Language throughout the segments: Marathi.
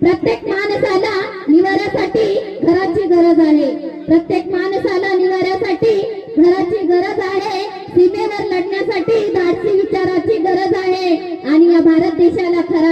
प्रत्येक माणसाला निवाऱ्यासाठी घराची गरज आहे. प्रत्येक माणसाला निवाऱ्यासाठी घराची गरज आहे. सीमेवर लढण्यासाठी धाडसी विचाराची गरज आहे. आणि या भारत देशाला खरा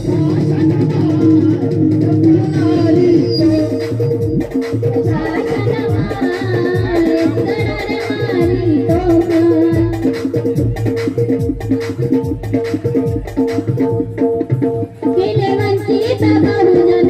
Hele mansi babaruda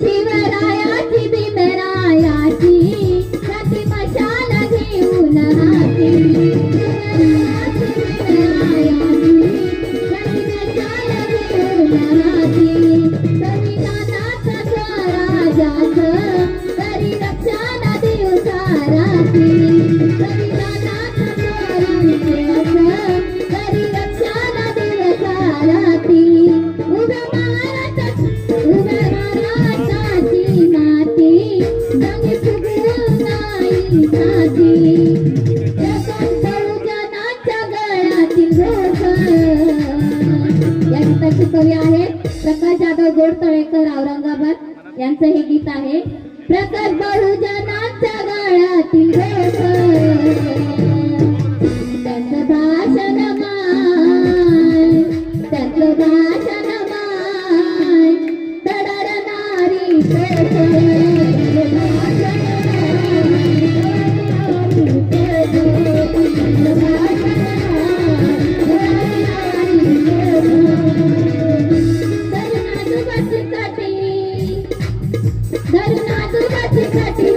शिवरायाची भीमरायाची प्रतिमशाला घेऊन गीत आहे. प्रकट बहुजनाचा Cut